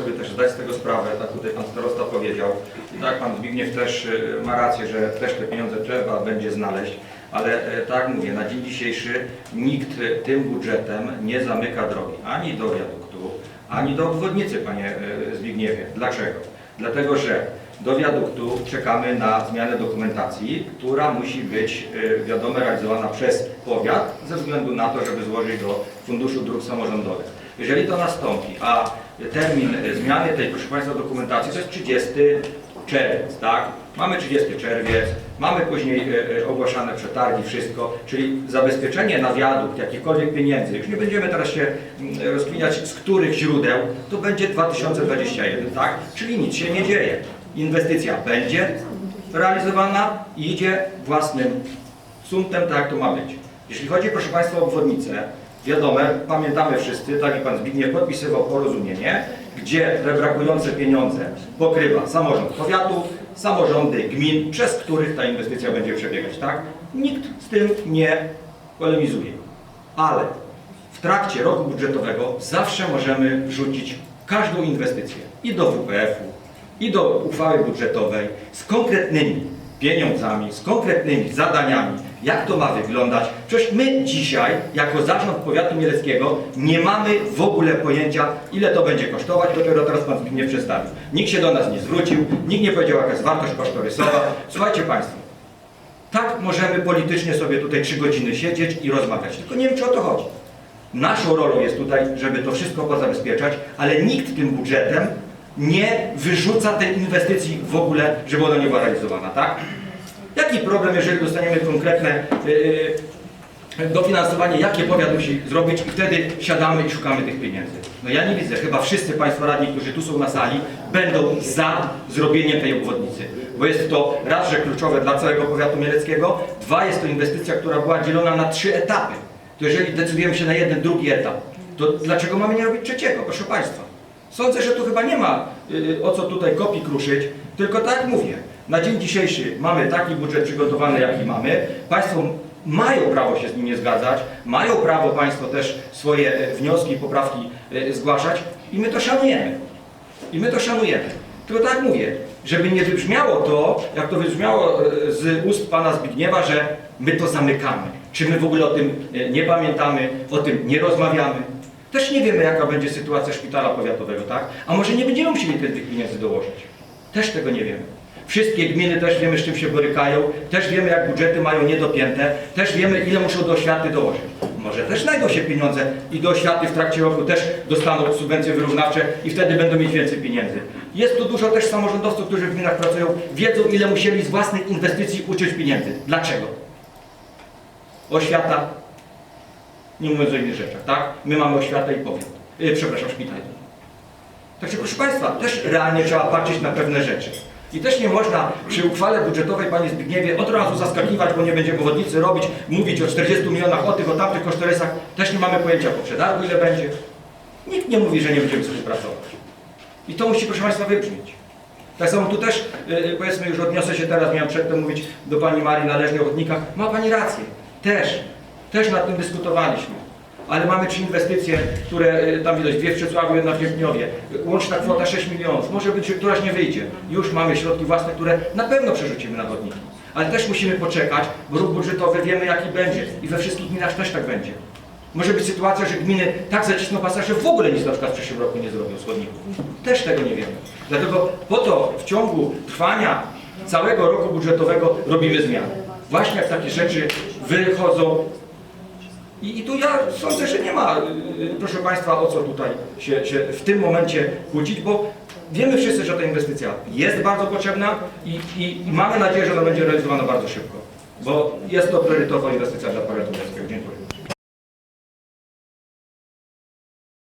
sobie też zdać z tego sprawę, tak tutaj Pan Starosta powiedział. I tak Pan Zbigniew też y, ma rację, że też te pieniądze trzeba będzie znaleźć. Ale e, tak mówię, na dzień dzisiejszy nikt e, tym budżetem nie zamyka drogi ani do wiaduktu, ani do obwodnicy, Panie Zbigniewie. Dlaczego? Dlatego, że do wiaduktu czekamy na zmianę dokumentacji, która musi być, wiadomo, realizowana przez powiat ze względu na to, żeby złożyć do Funduszu Dróg Samorządowych. Jeżeli to nastąpi, a termin e, zmiany tej, proszę Państwa, dokumentacji to jest 30 czerwiec, tak? Mamy 30 czerwiec, mamy później e, e, ogłaszane przetargi, wszystko, czyli zabezpieczenie na wiadukt jakichkolwiek pieniędzy, już nie będziemy teraz się mm, rozkminiać z których źródeł, to będzie 2021, tak? Czyli nic się nie dzieje. Inwestycja będzie realizowana i idzie własnym sumptem, tak jak to ma być. Jeśli chodzi, proszę Państwa, o obwodnicę, wiadomo, pamiętamy wszyscy, tak jak Pan Zbigniew podpisywał porozumienie, gdzie te brakujące pieniądze pokrywa samorząd powiatu, samorządy gmin, przez których ta inwestycja będzie przebiegać, tak? Nikt z tym nie polemizuje. Ale w trakcie roku budżetowego zawsze możemy wrzucić każdą inwestycję i do WPF-u, i do uchwały budżetowej z konkretnymi pieniądzami, z konkretnymi zadaniami, jak to ma wyglądać. Przecież my dzisiaj, jako zarząd powiatu mieleckiego, nie mamy w ogóle pojęcia, ile to będzie kosztować, dopiero teraz Pan Zbigniew przedstawił. Nikt się do nas nie zwrócił, nikt nie powiedział, jaka jest wartość kosztorysowa. Słuchajcie Państwo, tak możemy politycznie sobie tutaj trzy godziny siedzieć i rozmawiać, tylko nie wiem, czy o to chodzi. Naszą rolą jest tutaj, żeby to wszystko pozabezpieczać, ale nikt tym budżetem nie wyrzuca tej inwestycji w ogóle, żeby ona nie była realizowana, tak? Jaki problem, jeżeli dostaniemy konkretne yy, dofinansowanie, jakie powiat musi zrobić i wtedy siadamy i szukamy tych pieniędzy? No ja nie widzę, chyba wszyscy Państwo radni, którzy tu są na sali, będą za zrobieniem tej obwodnicy. Bo jest to raz, że kluczowe dla całego powiatu mieleckiego, dwa, jest to inwestycja, która była dzielona na trzy etapy. To jeżeli decydujemy się na jeden, drugi etap, to dlaczego mamy nie robić trzeciego, proszę Państwa? Sądzę, że tu chyba nie ma y, o co tutaj kopii kruszyć, tylko tak mówię, na dzień dzisiejszy mamy taki budżet przygotowany, jaki mamy. Państwo mają prawo się z nim nie zgadzać, mają prawo Państwo też swoje e, wnioski i poprawki e, zgłaszać i my to szanujemy. I my to szanujemy. Tylko tak mówię, żeby nie wybrzmiało to, jak to wybrzmiało e, z ust Pana Zbigniewa, że my to zamykamy. Czy my w ogóle o tym nie pamiętamy, o tym nie rozmawiamy. Też nie wiemy, jaka będzie sytuacja szpitala powiatowego, tak? A może nie będziemy musieli tych pieniędzy dołożyć. Też tego nie wiemy. Wszystkie gminy też wiemy, z czym się borykają, też wiemy, jak budżety mają niedopięte, też wiemy, ile muszą do oświaty dołożyć. Może też znajdą się pieniądze i do oświaty w trakcie roku też dostaną subwencje wyrównawcze i wtedy będą mieć więcej pieniędzy. Jest tu dużo też samorządowców, którzy w gminach pracują, wiedzą, ile musieli z własnych inwestycji uczyć pieniędzy. Dlaczego? Oświata, nie mówiąc o innych rzeczach, tak? My mamy oświatę i powiat. Yy, przepraszam, szpital. Także proszę Państwa, też realnie trzeba patrzeć na pewne rzeczy. I też nie można przy uchwale budżetowej, Panie Zbigniewie, od razu zaskakiwać, bo nie będziemy obwodnicy robić, mówić o 40 milionach, o tych, o tamtych kosztorysach. Też nie mamy pojęcia po ile będzie. Nikt nie mówi, że nie będziemy współpracować. I to musi, proszę Państwa, wybrzmieć. Tak samo tu też, yy, powiedzmy, już odniosę się teraz, miałem przedtem mówić do Pani Marii należnie o. Ma Pani rację. Też. Też nad tym dyskutowaliśmy. Ale mamy trzy inwestycje, które y, tam widać, dwie w Czesławiu, jedna w Wielkniowie. Łączna kwota 6 milionów. Może być, że któraś nie wyjdzie. Już mamy środki własne, które na pewno przerzucimy na wodniki. Ale też musimy poczekać, bo ruch budżetowy wiemy jaki będzie. I we wszystkich gminach też tak będzie. Może być sytuacja, że gminy tak zacisną pasa, że w ogóle nic na przykład w przyszłym roku nie zrobią z chodników. Też tego nie wiemy. Dlatego po to w ciągu trwania całego roku budżetowego robimy zmiany. Właśnie jak takie rzeczy wychodzą i, I tu ja sądzę, że nie ma, y, proszę Państwa, o co tutaj się, się w tym momencie kłócić, bo wiemy wszyscy, że ta inwestycja jest bardzo potrzebna i, i, mamy nadzieję, że ona będzie realizowana bardzo szybko, bo jest to priorytetowa inwestycja dla powiatu. Dziękuję.